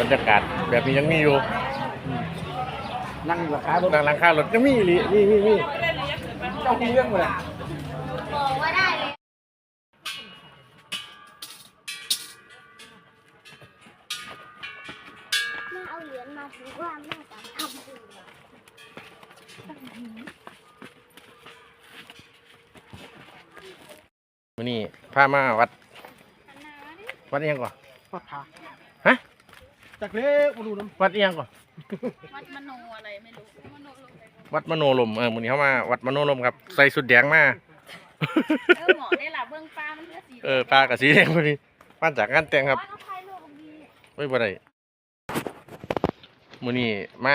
บรรยากาศแบบนี้ยังมีอยู่นั่งอยู่กับขาบนหลังคารถยังมีอีหลีนี่นี่นี่เจ้าเรื่องเลยบอกว่าได้เลยแม่เอาเหรียญมาถือว่าแม่จะทำบุญมื้อนี้พามาวัด วัดอิหยังก่อนวัดผาฮะ จากเล็กมาดูน้วัดอิหยังก่อนวัดมโนอะไรไม่รู้มโนลงไปวัดมโนลมเออมื้อนี้เขามาวัดมโนลมครับ ใส่สุดแดงมาเออหมอได้ล่ะเบื้องป้ามันเพื่อสีเออปลากับสีแดงพอดีมาจากงานแต่งครับว่าต้องใช้ลูกดีไม่บ่ได้มื้อนี้มา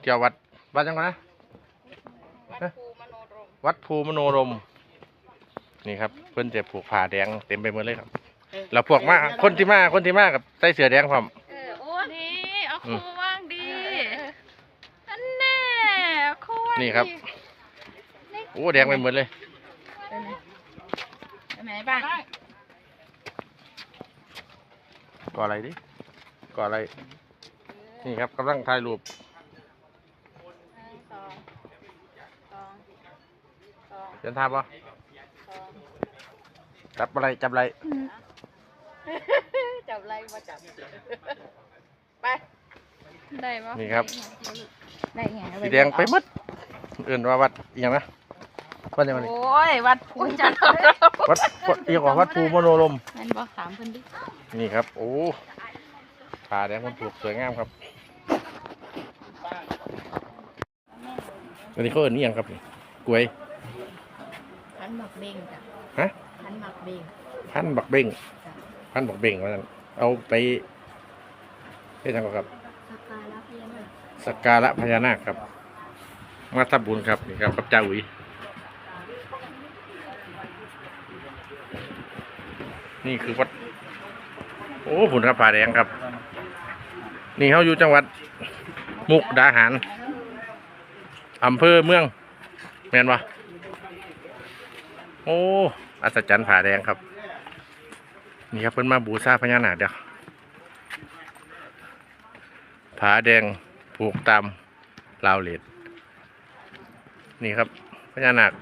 เที่ยววัดวัดจังหวะนะ วัดภูมโนรมวัดภูมโนรม นี่ครับ เพิ่นจะผูกผ้าแดงเต็มไปหมดเลยครับำแล้วพวกมาคนที่มาคนที่มากับใส่เสื้อแดงพร้อม เออโอ้ดีเอา อื ครูมว่างดีอันแน่เอาครูว่างนี่ครับ ดีโอ้แดงไปหมดเลยไปไหนไปไหนบ้างก่ออะไรดิ ก่ออะไร นี่ครับกำลังถ่ายรูปหนึ่งสองสองสองเดินทางปะสองจับอะไรจับอะไร จับอะไรมาจับ ไป ได้ปะนี่ครับ ได้ไงสีแดงไปหมดเอื่นว่าวัดอหย่างนะวัดอหยังไงโอ้ยวัดภูจันทร์วัดวัดเอียกว่าวัดภูมโนรมแม่นบอกถามเพิ่นดินี่ครับ โอ้ผ้าแดงคนผูกสวยงามครับอันนี้เขาเอิ้นนี่ยังครับนี่กล้วยพันหมักเบงจ้ะฮะพันหมักเบงพันบักเบ่งพันบักเบ่งว่านั้นเอาไปเป็นยังไงครับ สักการะพญานาคครับ มาทำบุญครับนี่ครับกับเจ้าอุ๋ยนี่คือวัด โอ้ผุนครับผาแดงครับ นี่เขาอยู่จังหวัด มุกดาหารอำเภอเมืองแมนวะโอ้อัศจรรย์ผาแดงครับนี่ครับเพิ่นมาบูชาพญานาคเดียวผาแดง ผูกตามราวเหล็ดนี่ครับพญานาค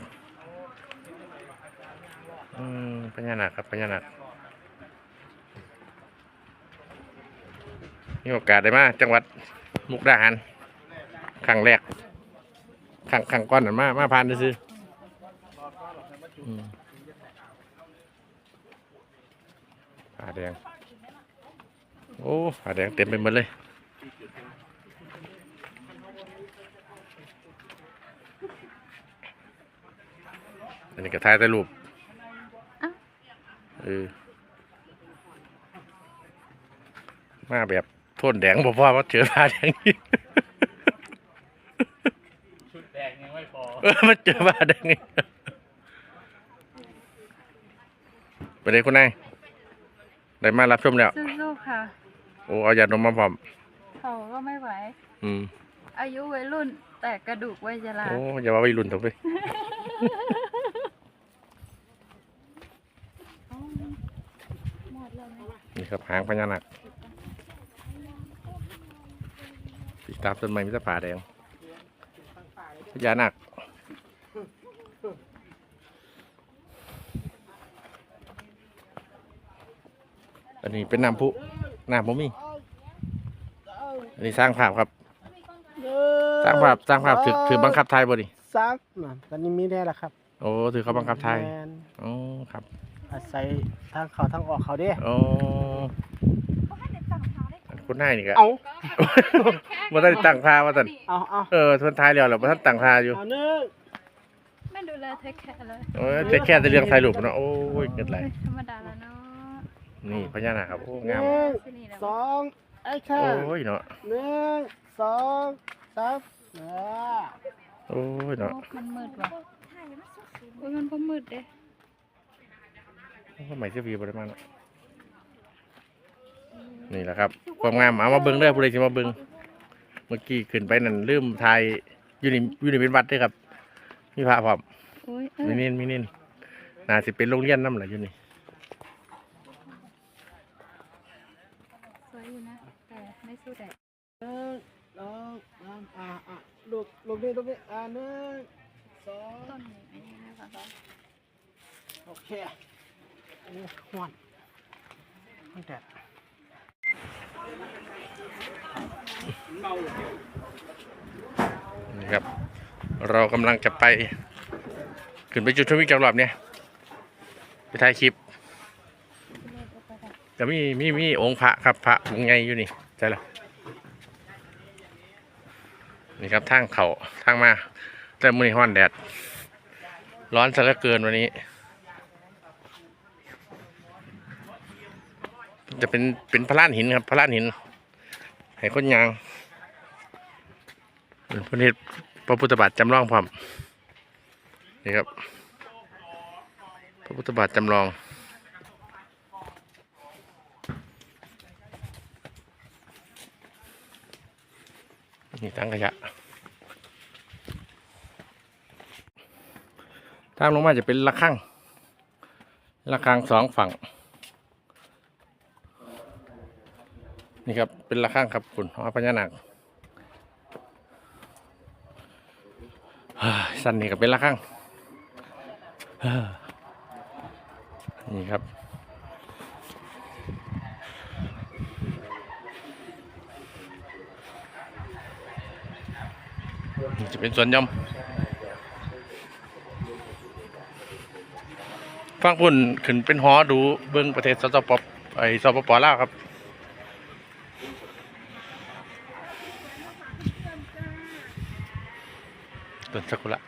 อืมพญานาคครับพญานาคมีโอกาสได้มาจังหวัดมุกดาหารครั้งแรกครั้งครั้งก่อนนั่นมามาผ่านซื้อๆอืมผาแดง โอ้ผาแดงเต็มไปหมดเลย อันนี้ก็ถ่ายแต่รูปเออมาแบบโทนแดงบ่พอว่าเจอผ้าแดงนี่ชุดแดงยังไม่พอเออมาเจอผ้าแดงนี่ไปเลยคุณนายได้มารับชมแล้วสู้ๆค่ะ โอ้เอายาดมมาพร้อมเขาก็ไม่ไหว อืม อายุวัยรุ่นแต่กระดูกวัยชราโอ้อย่าว่าวัยรุ่นเถอะเว้ นี่ครับหางพญานาคติดตามต้นไม้มิตรผาแดงพญานาคอันนี้เป็นน้ำพุน้ำผมมีอันนี้สร้างภาพครับ สร้างภาพสร้างภาพถือถือบังคับไทยบ่ดิซักน่ะตอนนี้มีได้แล้วครับ โอ้ถือเขาบังคับไทย แมนอ๋อครับ อาศัยทางเขาทางออกเขาเด้อ๋อคุณนายนี่ก็เอาบ่ทันได้ตั้งท่าว่าซั่นเอาเอาเออทนทายแล้วแล้วบ่ทันตั้งท่าอยู่เอาหนึ่งไม่ดูแลเทคแคร์เลยโอ้ยแต่แค่แต่เรื่องถ่ายรูปเนาะโอ้ยเกิดไรธรรมดาแล้วเนาะนี่พญานาคครับโอ้หงามนึ่งที่นี่แล้วสองไอ้ค่ะโอ้ยเนาะหนึ่งสองสามเออโอ้ยเนาะโอ้มันมืดว่ะโอ้ยมันก็มืดเด้ ทำไมเสื้อวีบ่ได้มาเนาะนี่แหละครับความงามเอามาเบิ่งเด้อผู้ใดสิมาเบิ่งเมื่อกี้ขึ้นไปนั่นลืมถ่ายอยู่นี่อยู่นี่เป็นวัดเด้อครับมีพระพร้อมโอ้ยเออมีนินมีนินน่าสิเป็นโรงเรียนนำล่ะอยู่นี่สวยอยู่นะแต่ไม่สู้แต่หนึ่งสองสามอ่าอะลูกลูกนี่ลูกนี่อ่าหนึ่งสองต้นนี้ไม่ได้สองสองโอเค โอ้หวนมันแดดนี่ครับ เรากำลังจะไป ขึ้นไปจุดทวิกจักรอบเนี่ย ไปถ่ายคลิปก็มีมีมีองค์พระครับพระองค์ไงอยู่นี่ใช่แล้วนี่ครับทางเขาทางมา แต่มือนี้ฮ้อนแดด ร้อนซะเหลือเกินวันนี้ จะเป็นเป็นพระลานหินครับพระลานหินให้คนยางเป็นพระเนตรพระพุทธบาทจำลองพร้อมนี่ครับ พระพุทธบาทจำลองนี่ตั้งขยะตามลงมาจะเป็นระฆังระฆังสองฝั่ง นี่ครับ เป็นระฆังครับคุณหอพญานาคสั้นนี่ก็เป็นระฆังนี่ครับจะเป็นสวนยอมฟังพุ่นขึ้นเป็นหอดูเบิ้องประเทศสปปไอสปปลาวครับ ต้นซากุระ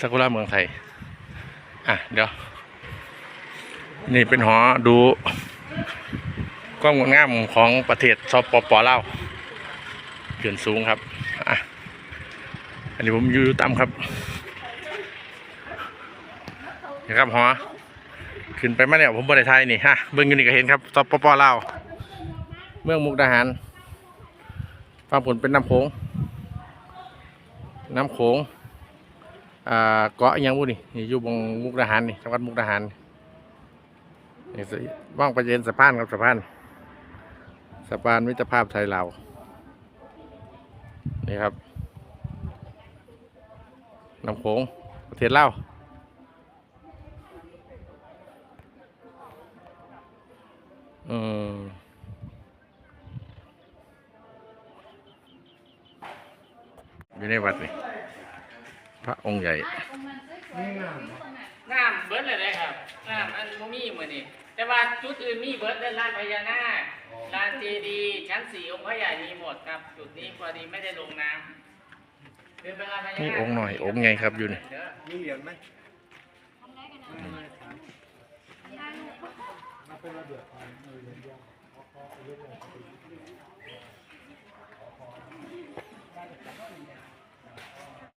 ซากุระเมืองไทย อะ เดี๋ยว นี่เป็นหอดูกล้องงดงามของประเทศสปปลาวเขื่อนสูงครับ อะ อันนี้ผมอยู่ต่ำครับนี่ครับหอขึ้นไปมาเนี่ยผมบริไทยนี่ฮะเบิ้งอยู่นี่ก็เห็นครับสปปลาวเมืองมุกดาหารฟังผลเป็นน้ำโขง น้ำโขงเกาะยังบุนี่นี่อยู่บงมุกดาหารนี่จังหวัดมุกดาหารนี่สิว่างประเด็นสะพานครับสะพานสะพานมิตรภาพไทยลาวนี่ครับน้ำโขงประเทศลาวอืม อยู่ในวัดนี่พระองค์ใหญ่ น้ำเบิดเลยเลยครับน้ำอันบ่มีมือนี่แต่ว่าจุดอื่นมีเบิดเด้านลานพญานาคลานเจดีย์ชั้นสี่องค์พระใหญ่มีหมดครับ จุดนี้พอดีไม่ได้ลงน้ำเดินไปลานพญานาคนี่องค์หน่อยองค์ใหญ่ครับอยู่นี่เด้อมีเหรียญไหมน